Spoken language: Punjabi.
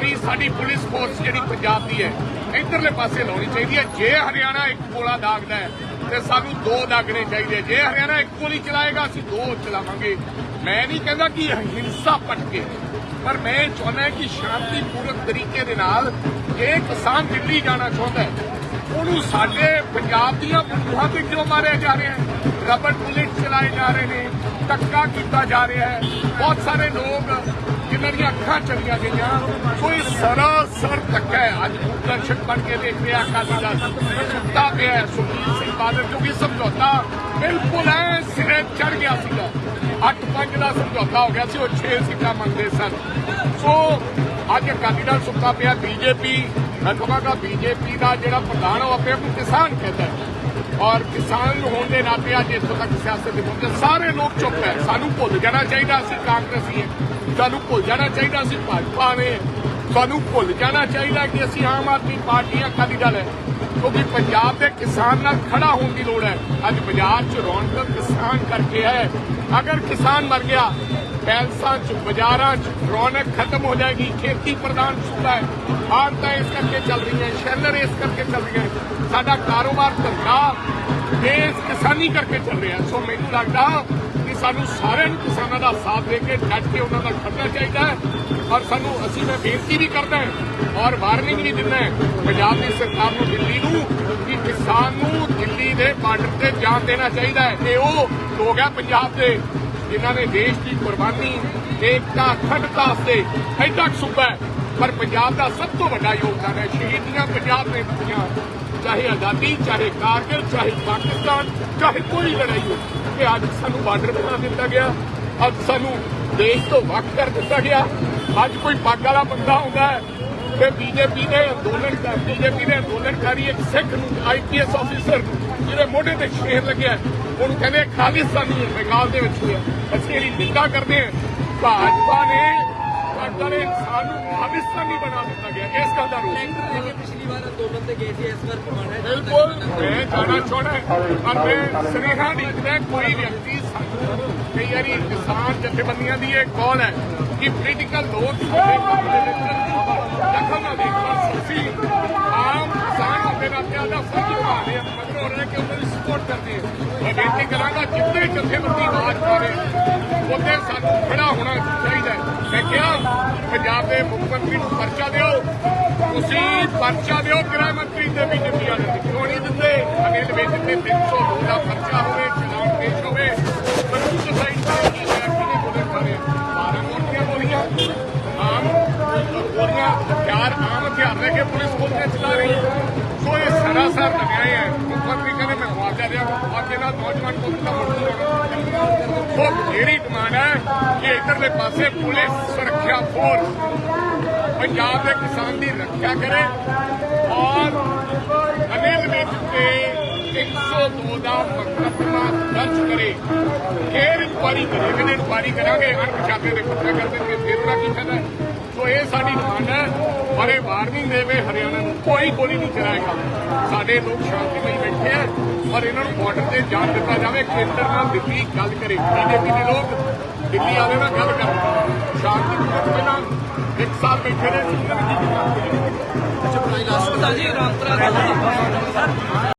ਬਾਰੀ ਸਾਡੀ ਪੁਲਿਸ ਫੋਰਸ ਜਿਹੜੀ ਪੰਜਾਬ ਦੀ ਹੈ, ਇਧਰਲੇ ਪਾਸੇ ਲਾਉਣੀ ਚਾਹੀਦੀ ਹੈ। ਜੇ ਹਰਿਆਣਾ ਇੱਕ ਗੋਲਾ ਦਾਗਦਾ ਹੈ, ਤੇ ਸਾਨੂੰ ਦੋ ਦਾਗਣੇ ਚਾਹੀਦੇ ਜੇ ਹਰਿਆਣਾ ਇੱਕ ਗੋਲੀ ਚਲਾਏਗਾ, ਅਸੀਂ ਦੋ ਚਲਾਵਾਂਗੇ। ਮੈਂ ਨਹੀਂ ਕਹਿੰਦਾ ਕਿ ਹਿੰਸਾ ਪਟਕੇ ਪਰ ਮੈਂ ਇਹ ਚਾਹੁੰਦਾ ਕਿ ਸ਼ਾਂਤੀਪੂਰਕ ਤਰੀਕੇ ਦੇ ਨਾਲ ਜੇ ਕਿਸਾਨ ਦਿੱਲੀ ਜਾਣਾ ਚਾਹੁੰਦਾ ਹੈ, ਉਹਨੂੰ ਸਾਡੇ ਪੰਜਾਬ ਦੀਆਂ ਬੰਦੂਕਾਂ ਤੇ ਕਿਉਂ ਮਾਰਿਆ ਜਾ ਰਿਹਾ ਹੈ? ਰਬੜ ਬੁਲੇਟ ਚਲਾਏ ਜਾ ਰਹੇ ਨੇ ਧੱਕਾ ਕੀਤਾ ਜਾ ਰਿਹਾ ਹੈ ਬਹੁਤ ਸਾਰੇ ਲੋਕ ਜਿਨ੍ਹਾਂ ਦੀਆਂ ਅੱਖਾਂ ਚਲੀਆਂ ਗਈਆਂ ਕੋਈ ਸਰਾਸਰ ਧੱਕਾ ਹੈ ਅੱਜ ਦਰਸ਼ਕ ਬਣ ਕੇ ਦੇਖ ਰਿਹਾ ਅਕਾਲੀ ਦਲ ਸੁੱਤਾ ਪਿਆ ਹੈ ਸੁਖਬੀਰ ਸਿੰਘ ਬਾਦਲ ਕਿਉਂਕਿ ਸਮਝੌਤਾ ਬਿਲਕੁਲ ਐ ਸਿਰੇ ਚੜ ਗਿਆ ਸੀਗਾ। 8-5 ਦਾ ਸਮਝੌਤਾ ਹੋ ਗਿਆ ਸੀ, ਉਹ 6 ਸੀਟਾਂ ਮੰਗਦੇ ਸਨ। ਸੋ ਅੱਜ ਅਕਾਲੀ ਦਲ ਸੁੱਤਾ ਪਿਆ, ਬੀਜੇਪੀ, ਮੈਂ ਕਹਾਂਗਾ ਬੀਜੇਪੀ ਦਾ ਜਿਹੜਾ ਪ੍ਰਧਾਨ ਉਹ ਆਪਣੇ ਨੂੰ ਕਿਸਾਨ ਕਹਿੰਦਾ ਔਰ ਕਿਸਾਨ ਹੋਣ ਦੇ ਨਾਤੇ ਅੱਜ ਇੱਥੋਂ ਤੱਕ ਸਿਆਸਤ ਦੇ ਪਹੁੰਚੇ। ਸਾਰੇ ਲੋਕ ਚੁੱਪ ਹੈ। ਸਾਨੂੰ ਭੁੱਲ ਜਾਣਾ ਚਾਹੀਦਾ ਅਸੀਂ ਕਾਂਗਰਸੀ ਸਾਨੂੰ ਭੁੱਲ ਜਾਣਾ ਚਾਹੀਦਾ ਅਸੀਂ ਭਾਜਪਾ ਨੇ। ਸਾਨੂੰ ਭੁੱਲ ਜਾਣਾ ਚਾਹੀਦਾ ਕਿ ਅਸੀਂ ਆਮ ਆਦਮੀ ਪਾਰਟੀ ਅਕਾਲੀ ਦਲ ਹੈ। ਕਿਉਂਕਿ ਪੰਜਾਬ ਦੇ ਕਿਸਾਨ ਨਾਲ ਖੜਾ ਹੋਣ ਦੀ ਲੋੜ ਹੈ, ਅੱਜ ਬਾਜ਼ਾਰ 'ਚ ਰੌਣਕ ਕਿਸਾਨ ਕਰਕੇ ਹੈ। ਅਗਰ ਕਿਸਾਨ ਮਰ ਗਿਆ, ਪੈਲਸਾਂ 'ਚ, ਬਾਜ਼ਾਰਾਂ 'ਚ ਰੌਣਕ ਖਤਮ ਹੋ ਜਾਏਗੀ, ਖੇਤੀ ਪ੍ਰਧਾਨ ਸੂਬਾ ਹੈ। ਆੜਤਾਂ ਇਸ ਕਰਕੇ ਚੱਲ ਰਹੀਆਂ, ਸ਼ੈਲਰ ਇਸ ਕਰਕੇ ਚੱਲ ਰਹੀਆਂ ਸਾਡਾ ਕਾਰੋਬਾਰ ਧੰਦਾ ਦੇਸ਼ ਕਿਸਾਨੀ ਕਰਕੇ ਚੱਲ ਰਿਹਾ ਸੋ ਮੈਨੂੰ ਲੱਗਦਾ ਸਾਨੂੰ ਸਾਰਿਆਂ ਨੂੰ ਕਿਸਾਨਾਂ ਦਾ ਸਾਥ ਦੇ ਕੇ ਡਟ ਕੇ ਉਹਨਾਂ ਦਾ ਖੜਨਾ ਚਾਹੀਦਾ ਹੈ। ਔਰ ਸਾਨੂੰ ਅਸੀਂ ਮੈਂ ਬੇਨਤੀ ਵੀ ਕਰਦਾ ਹਾਂ ਔਰ ਵਾਰਨਿੰਗ ਵੀ ਦਿੰਦਾ ਹੈ ਪੰਜਾਬ ਦੀ ਸਰਕਾਰ ਨੂੰ, ਦਿੱਲੀ ਨੂੰ, ਕਿ ਕਿਸਾਨ ਨੂੰ ਦਿੱਲੀ ਦੇ ਬਾਰਡਰ ਤੇ ਜਾਣ ਦੇਣਾ ਚਾਹੀਦਾ ਹੈ। ਇਹ ਉਹ ਲੋਕ ਹੈ ਪੰਜਾਬ ਦੇ, ਜਿਨ੍ਹਾਂ ਨੇ ਦੇਸ਼ ਦੀ ਕੁਰਬਾਨੀ, ਏਕਤਾ, ਅਖੰਡਤਾ ਵਾਸਤੇ ਐਡਾ ਸੂਬਾ ਹੈ। ਪਰ ਪੰਜਾਬ ਦਾ ਸਭ ਤੋਂ ਵੱਡਾ ਯੋਗਦਾਨ ਹੈ ਸ਼ਹੀਦੀਆਂ ਪੰਜਾਬ ਨੇ ਦਿੱਤੀਆਂ ਚਾਹੇ ਆਜ਼ਾਦੀ, ਚਾਹੇ ਕਾਰਗਿਲ, ਚਾਹੇ ਪਾਕਿਸਤਾਨ, ਚਾਹੇ ਕੋਈ ਲੜਾਈ ਹੋਵੇ। ਕਿ ਅੱਜ ਸਾਨੂੰ ਬਾਰਡਰ ਬਣਾ ਦਿੱਤਾ ਗਿਆ। ਅੱਜ ਸਾਨੂੰ ਦੇਸ਼ ਤੋਂ ਵੱਖ ਕਰ ਦਿੱਤਾ ਗਿਆ। ਅੱਜ ਕੋਈ ਪੱਗ ਵਾਲਾ ਬੰਦਾ ਹੁੰਦਾ ਤੇ ਬੀਜੇਪੀ ਨੇ ਅੰਦੋਲਨ ਕਰ ਬੀਜੇਪੀ ਨੇ ਅੰਦੋਲਨਕਾਰੀ ਇੱਕ ਸਿੱਖ ਨੂੰ ਆਈਪੀਐਸ ਆਫੀਸਰ ਜਿਹਦੇ ਮੋਢੇ ਤੇ ਸ਼ੇਰ ਲੱਗਿਆ ਉਹਨੂੰ ਕਹਿੰਦੇ ਖਾਲਿਸਤਾਨੀ ਬੰਗਾਲ ਦੇ ਵਿੱਚ ਹੋਇਆ ਅਸੀਂ ਇਹਦੀ ਨਿੰਦਾ ਕਰਦੇ ਹਾਂ। ਭਾਜਪਾ ਨੇ ਭਾਜਪਾ ਨੇ ਸਾਨੂੰ ਖਾਲਿਸਤਾਨੀ ਬਣਾ ਦਿੱਤਾ ਗਿਆ। ਇਸ ਗੱਲ ਦਾ ਰੋਸ। ਬਿਲਕੁਲ, ਮੈਂ ਜਾਣਾ ਚਾਹੁੰਦਾ ਪਰ ਮੈਂ ਸੁਨੇਹਾ ਲਿਖਦਾ ਕੋਈ ਵਿਅਕਤੀ ਸਾਨੂੰ। ਕਈ ਵਾਰੀ ਕਿਸਾਨ ਜਥੇਬੰਦੀਆਂ ਦੀ ਇਹ ਕਾਲ ਹੈ ਕਿ ਪੋਲੀਟੀਕਲ ਲੋਕ ਦਖਲ ਨਾ ਦੇਣ ਅਸੀਂ ਆਮ ਕਿਸਾਨ ਹੁੰਦੇ ਨਾਤੇ ਦਾ ਫਰਜ਼ ਨਿਭਾਉਂਦੇ ਹਾਂ, ਮਗਰ ਹੋ ਰਿਹਾ ਕਿ ਉਹਨਾਂ ਦੀ ਸਪੋਰਟ ਕਰਦੇ? ਹਾਂ ਮੈਂ ਬੇਨਤੀ ਕਰਾਂਗਾ ਜਿੱਥੇ ਜਥੇਬੰਦੀ ਆਵਾਜ਼ ਮਾਰੇ ਉੱਥੇ ਸਾਨੂੰ ਖੜਾ ਹੋਣਾ ਚਾਹੀਦਾ ਮੈਂ ਕਿਹਾ, ਪੰਜਾਬ ਦੇ ਮੁੱਖ ਮੰਤਰੀ ਨੂੰ ਪਰਚਾ ਦਿਓ, ਤੁਸੀਂ ਪਰਚਾ ਦਿਓ ਗ੍ਰਹਿ ਮੰਤਰੀ ਤੇ ਕਿਉਂ ਨਹੀਂ ਦਿੰਦੇ ਅਨਿਲ ਵਿੱਚ ਤੇ 302 ਦਾ ਪਰਚਾ ਹੋਵੇ ਚਲਾਨ ਪੇਸ਼ ਹੋਵੇ। ਪਰ ਸੁਸਾਈਡ ਦਾ ਕੀ ਹੈ ਕਿਹਨੇ ਕੋਲੇ ਕਰੇ 12 ਮੋਟੀਆਂ ਗੋਲੀਆਂ ਆਮ ਗੋਲੀਆਂ ਹਥਿਆਰ, ਆਮ ਹਥਿਆਰ ਲੈ ਕੇ ਪੁਲਿਸ ਗੋਲੀਆਂ ਚਲਾ ਰਹੀ ਸੋ ਇਹ ਸਰਾਸਰ ਲਗਾਏ ਹੈ। ਮੁੱਖ ਮੰਤਰੀ ਕਹਿੰਦੇ, ਮੈਂ ਮੁਆਵਜ਼ਾ ਦਿਆਂ ਮੁਆਵਜ਼ੇ ਨਾਲ ਨੌਜਵਾਨ ਕੋਲ ਤਾਂ ਮੁੜਦੀ ਸੋ ਮੇਰੀ ਡਿਮਾਂਡ ਹੈ ਕਿ ਇਧਰਲੇ ਪਾਸੇ ਪੁਲਿਸ ਸੁਰੱਖਿਆ ਫੋਰਸ ਪੰਜਾਬ ਦੇ ਕਿਸਾਨ ਦੀ ਰੱਖਿਆ ਕਰੇ ਔਰ 102 ਦਾ ਮੁਕੱਦਮਾ ਦਰਜ ਕਰੇ। ਫੇਰ ਇਨਕੁਆਰੀ ਕਰੇ ਕਹਿੰਦੇ ਇਨਕੁਆਰੀ ਕਰਾਂਗੇ, ਅਣਪਛਾਤੇ ਦੇ ਕੁੱਤੇ ਕਰ ਦੇਣਗੇ ਫੇਰ ਉਹਦਾ ਕੀ ਫਾਇਦਾ ਸੋ ਇਹ ਸਾਡੀ ਡਿਮਾਂਡ ਹੈ, ਪਰ ਵਾਰਨਿੰਗ ਦੇਵੇ ਹਰਿਆਣਾ ਨੂੰ, ਕੋਈ ਗੋਲੀ ਨਹੀਂ ਚਲਾਏਗਾ। ਸਾਡੇ ਲੋਕ ਸ਼ਾਂਤੀਮਈ ਬੈਠੇ ਆ, ਪਰ ਇਹਨਾਂ ਨੂੰ ਬਾਰਡਰ ਤੇ ਜਾਣ ਦਿੱਤਾ ਜਾਵੇ ਕੇਂਦਰ ਨਾਲ ਦਿੱਲੀ ਗੱਲ ਕਰੇ। ਬੀਜੇਪੀ ਦੇ ਲੋਕ ਦਿੱਲੀ ਵਾਲੇ ਨਾਲ ਗੱਲ ਕਰਨ। ਸ਼ਾਂਤੀ ਪਹਿਲਾਂ ਇੱਕ ਸਾਲ ਬੈਠੇ ਰਹੇ ਸੀ ਉਹਨਾਂ ਨੇ ਕੀ ਕੀਤਾ ਜੀ ਰਾਮਤਰਾ